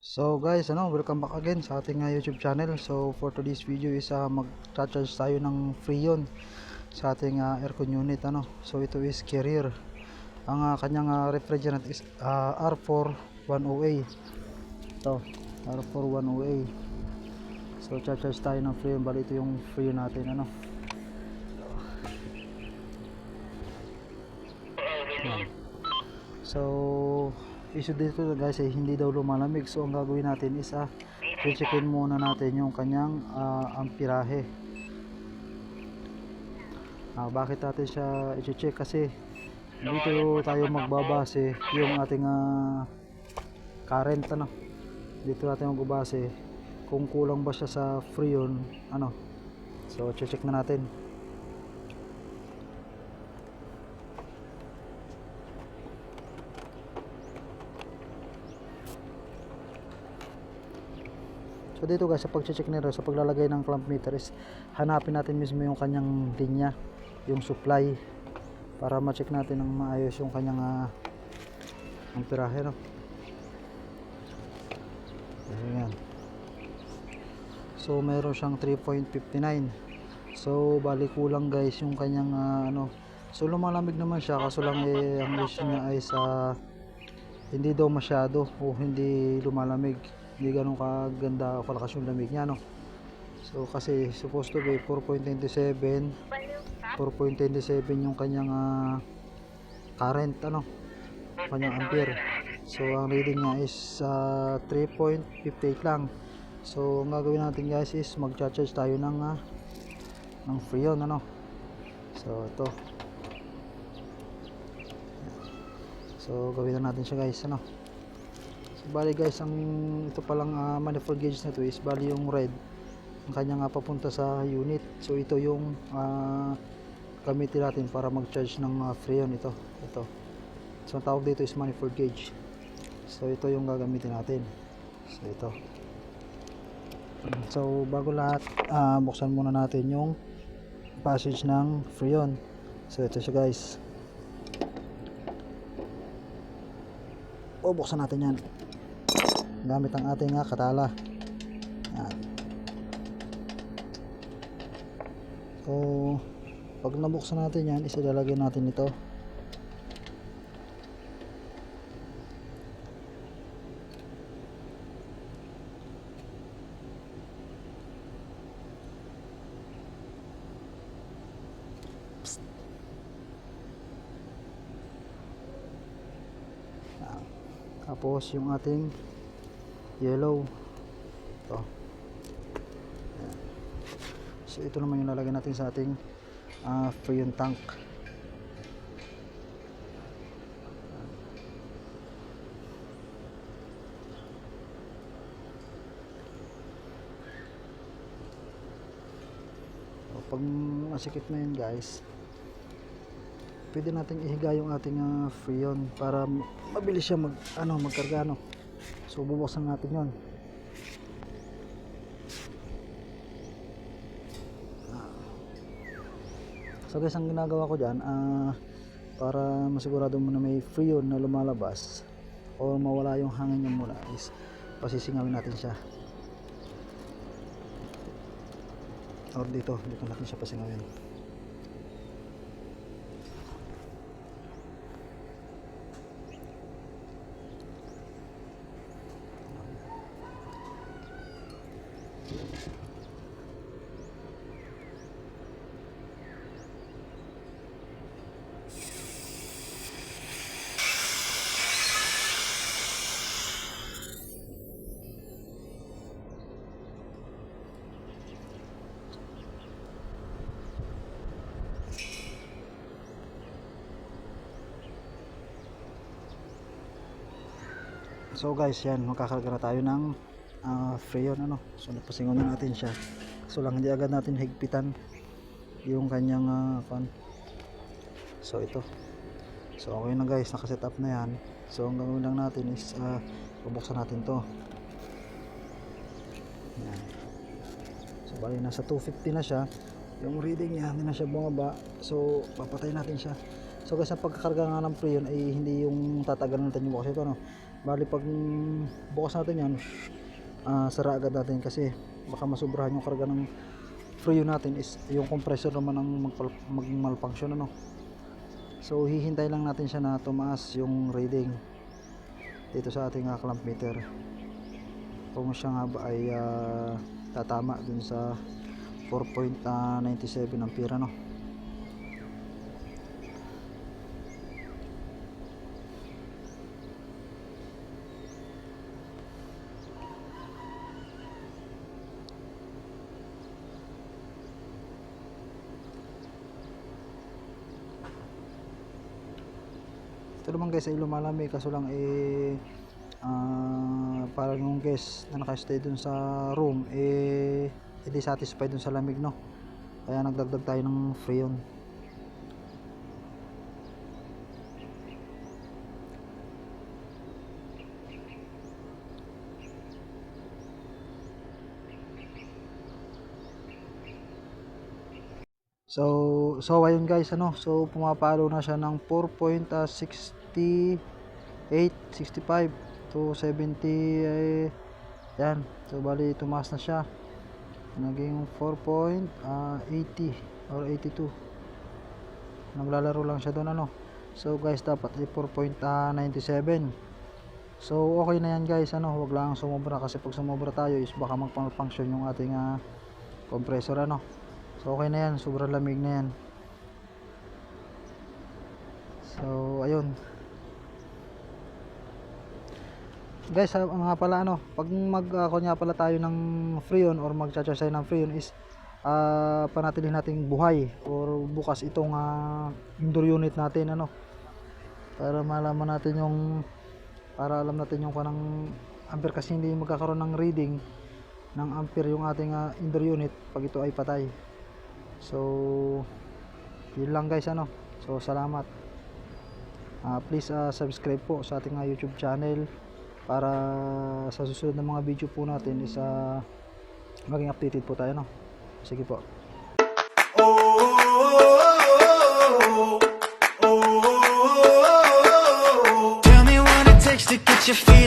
So guys, ano, welcome back again sa ating uh, YouTube channel. So for today's video is uh, mag-charge tayo ng Freon sa ating uh, aircon unit ano. So ito is Carrier. Ang uh, kanyang uh, refrigerant is uh, R410A. Ito, R410A. So charge tayo ng Freon, bali ito yung Freon natin ano. So issue dito guys ay hindi daw lumalamig. So ang gagawin natin is ah checkin muna natin yung kanyang ah, amperahe. Ah, bakit natin siya i-check? Kasi dito tayo magbabase yung ating ah, current ano. Dito natin magbabase kung kulang ba siya sa freon ano. So check na natin So dito guys sa pag-check nito sa paglalagay ng clamp meter is hanapin natin mismo yung kanyang linya, yung supply para ma-check natin ng maayos yung kanyang uh, amperahe no. Ayan. So meron siyang 3.59. So bali kulang guys yung kanyang ah, ano. So lumalamig naman siya kaso lang eh ang issue niya ay sa hindi daw masyado o hindi lumalamig hindi ganun kaganda o kalakas yung lamig niya no? So kasi supposed to be 4.27 4.27 yung kanyang ah, current ano? Kanyang ampere. So ang reading niya is ah, 3.58 lang. So ang gagawin natin guys is magcha-charge tayo ng ah, ng freon ano? So ito. So gawin na natin siya guys ano bali guys, ang ito palang uh, manifold gauge na to is bali yung red ang kanya nga papunta sa unit. So ito yung uh, gamitin natin para mag-charge ng uh, freon ito. Ito. So ang tawag dito is manifold gauge. So ito yung gagamitin natin. So ito. So bago lahat, uh, buksan muna natin yung passage ng freon. So ito siya guys. O buksan natin yan gamit ang ating uh, katala. Yan. So pag nabuksan natin yan isilalagay natin ito. Tapos yung ating yellow. Ito. So ito naman yung lalagay natin sa ating uh, freon tank. Pag masikip na yun guys pwede natin ihiga yung ating uh, freon para mabilis siya mag ano magkarga no So bubuksan natin 'yon. So guys, ang ginagawa ko diyan, ah para masigurado mo na may freon na lumalabas o mawala yung hangin niya mula is pasisingawin natin siya. Or dito, dito natin siya pasingawin. So guys, yan, magkakarga na tayo ng uh, freon ano. So napasingon na natin siya. So lang hindi agad natin higpitan yung kanyang uh, pan. So ito. So okay na guys, nakaset up na yan. So ang gagawin lang natin is uh, bubuksan natin to. Yan. So bali nasa 250 na siya. Yung reading niya hindi na siya bumaba. So papatay natin siya. So guys, ang pagkakarga nga ng freon ay hindi yung tatagalan natin yung box ito no bali pag bukas natin yan ah, sara agad natin kasi baka masubrahan yung karga ng free natin is yung compressor naman ang magpal- maging malfunction ano? So hihintay lang natin siya na tumaas yung reading dito sa ating ah, clamp meter. Kung siya nga ba ay ah, tatama dun sa 4.97 ampere ano ito naman guys ay lumalamig kaso lang eh ah parang yung guest na nakastay dun sa room eh hindi satisfied dun sa lamig no? Kaya nagdagdag tayo ng freon. So, so ayun guys, ano, so pumapalo na siya ng 4.68, 65 to 70, eh, yan. So, bali, tumaas na siya. Naging 4.80 or 82. Naglalaro lang siya doon, ano. So, guys, dapat ay 4.97. So, okay na yan guys, ano, wag lang sumobra kasi pag sumobra tayo is baka magpang-function yung ating ah, compressor, ano. So okay na yan, sobrang lamig na yan. So ayun. Guys, ah, nga pala ano, pag mag uh, kunya pala tayo ng freon or magcha-charge tayo ng freon is ah panatilihin nating buhay or bukas itong ah, indoor unit natin ano para malaman natin yung para alam natin yung kanang ampere kasi hindi magkakaroon ng reading ng ampere yung ating ah, indoor unit pag ito ay patay So, yun lang guys ano. So, salamat. Ah, please ah, subscribe po sa ating ah, YouTube channel para sa susunod na mga video po natin is ah, maging updated po tayo no. Sige po. Tell me what it takes to get you feeling alive.